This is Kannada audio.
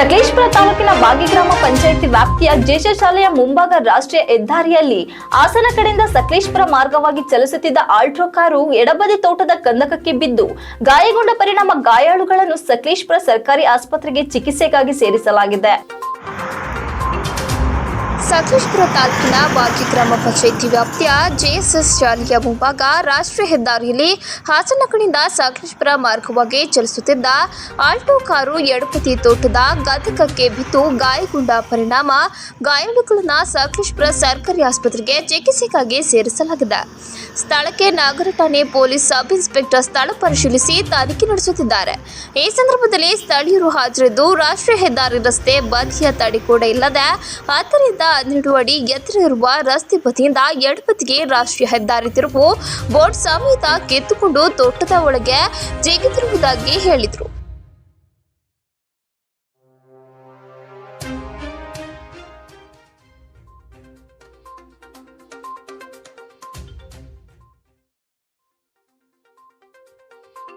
ಸಕಲೇಶ್ಪುರ ತಾಲೂಕಿನ ಬಾಗಿ ಗ್ರಾಮ ಪಂಚಾಯಿತಿ ವ್ಯಾಪ್ತಿಯ ಜೇಷ ಶಾಲೆಯ ಮುಂಭಾಗ ರಾಷ್ಟ್ರೀಯ ಹೆದ್ದಾರಿಯಲ್ಲಿ ಹಾಸನ ಕಡೆಯಿಂದ ಸಕಲೇಶ್ಪುರ ಮಾರ್ಗವಾಗಿ ಚಲಿಸುತ್ತಿದ್ದ ಆಲ್ಟ್ರೋ ಕಾರು ಎಡಬದಿ ತೋಟದ ಕಂದಕಕ್ಕೆ ಬಿದ್ದು ಗಾಯಗೊಂಡ ಪರಿಣಾಮ ಗಾಯಾಳುಗಳನ್ನು ಸಕಲೇಶ್ಪುರ ಸರ್ಕಾರಿ ಆಸ್ಪತ್ರೆಗೆ ಚಿಕಿತ್ಸೆಗಾಗಿ ಸೇರಿಸಲಾಗಿದೆ. ಸಕಲೇಶ್ಪುರ ತಾಲೂಕಿನ ಬಾಕಿ ಗ್ರಾಮ ಪಂಚಾಯಿತಿ ವ್ಯಾಪ್ತಿಯ ಜೆಎಸ್ಎಸ್ ಶಾಲೆಯ ಮುಂಭಾಗ ರಾಷ್ಟ್ರೀಯ ಹೆದ್ದಾರಿಯಲ್ಲಿ ಹಾಸನ ಕಡೆಯಿಂದ ಸಕಲೇಶ್ಪುರ ಮಾರ್ಗವಾಗಿ ಚಲಿಸುತ್ತಿದ್ದ ಆಲ್ಟೋ ಕಾರು ಎಡಪತಿ ತೋಟದ ಗದಕಕ್ಕೆ ಬಿದ್ದು ಗಾಯಗೊಂಡ ಪರಿಣಾಮ, ಗಾಯಾಳುಗಳನ್ನು ಸಕಲೇಶ್ಪುರ ಸರ್ಕಾರಿ ಆಸ್ಪತ್ರೆಗೆ ಚಿಕಿತ್ಸೆಗಾಗಿ ಸೇರಿಸಲಾಗಿದೆ. ಸ್ಥಳಕ್ಕೆ ನಾಗರ ಠಾಣೆ ಪೊಲೀಸ್ ಸಬ್ ಇನ್ಸ್ಪೆಕ್ಟರ್ ಸ್ಥಳ ಪರಿಶೀಲಿಸಿ ತನಿಖೆ ನಡೆಸುತ್ತಿದ್ದಾರೆ. ಈ ಸಂದರ್ಭದಲ್ಲಿ ಸ್ಥಳೀಯರು ಹಾಜರಿದ್ದು ರಾಷ್ಟ್ರೀಯ ಹೆದ್ದಾರಿ ರಸ್ತೆ ಬದಿಯ ಕೂಡ ಇಲ್ಲದೆ ಹತ್ತರಿಂದ ಹನ್ನೆರಡು ಅಡಿ ಎತ್ತರ ಇರುವ ರಸ್ತೆ ಬದಿಯಿಂದ ಎಡಪತಿಗೆ ರಾಷ್ಟ್ರೀಯ ಹೆದ್ದಾರಿ ತಿರುವು ಬೋರ್ಡ್ ಸಮೇತ ಕಿತ್ತುಕೊಂಡು ತೋಟದ ಒಳಗೆ ಜಿಗಿದಿರುವುದಾಗಿ ಹೇಳಿದರು.